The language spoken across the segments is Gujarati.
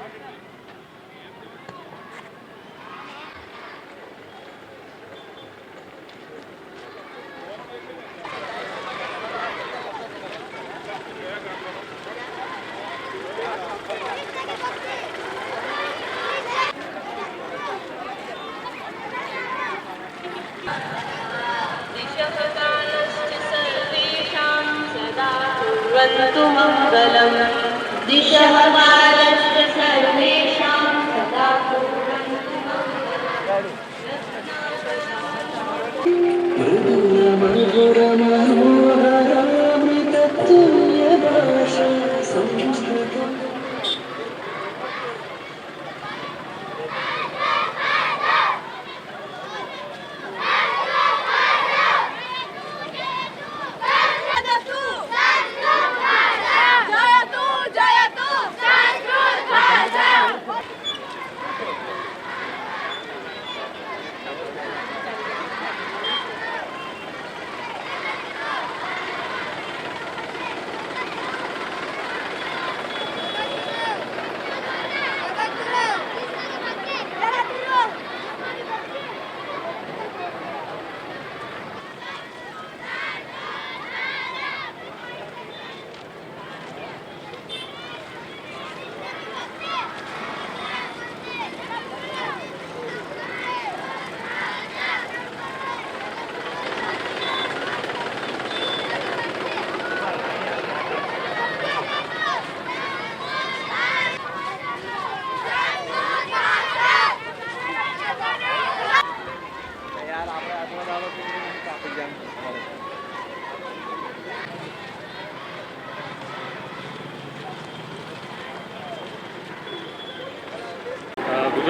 Thank. शृण्वन्तु मङ्गलं दिशः सर्वे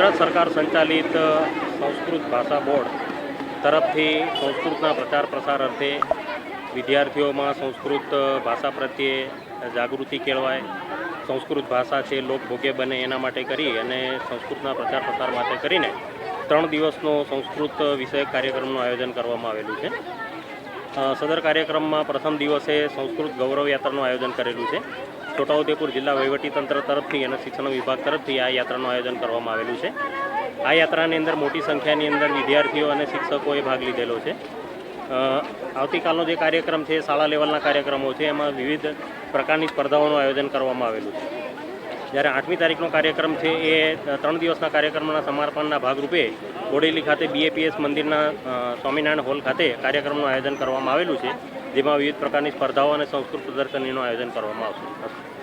ગુજરાત સરકાર સંચાલિત સંસ્કૃત ભાષા બોર્ડ તરફથી સંસ્કૃતના પ્રચાર પ્રસાર અર્થે વિદ્યાર્થીઓમાં સંસ્કૃત ભાષા પ્રત્યે જાગૃતિ કેળવાય, સંસ્કૃત ભાષા છે લોકભોગ્ય બને એના માટે કરી અને સંસ્કૃતના પ્રચાર પ્રસાર માટે કરીને ત્રણ દિવસનો સંસ્કૃત વિષયક કાર્યક્રમનું આયોજન કરવામાં આવેલું છે. સદર કાર્યક્રમમાં પ્રથમ દિવસે સંસ્કૃત ગૌરવ યાત્રાનું આયોજન કરેલું છે. છોટાઉદેપુર જિલ્લા વહીવટીતંત્ર તરફથી અને શિક્ષણ વિભાગ તરફથી આ યાત્રાનું આયોજન કરવામાં આવેલું છે. આ યાત્રાની અંદર મોટી સંખ્યાની અંદર વિદ્યાર્થીઓ અને શિક્ષકોએ ભાગ લીધેલો છે. આવતીકાલનો જે કાર્યક્રમ છે, શાળા લેવલના કાર્યક્રમો છે, એમાં વિવિધ પ્રકારની સ્પર્ધાઓનું આયોજન કરવામાં આવેલું છે. જ્યારે આઠમી તારીખનો કાર્યક્રમ છે, એ ત્રણ દિવસના કાર્યક્રમના સમર્પણના ભાગરૂપે બોડેલી ખાતે બીએપીએસ મંદિરના સ્વામિનારાયણ હોલ ખાતે કાર્યક્રમનું આયોજન કરવામાં આવેલું છે. જેમાં વિવિધ પ્રકારની સ્પર્ધાઓ અને સંસ્કૃત પ્રદર્શનીનું આયોજન કરવામાં આવશે.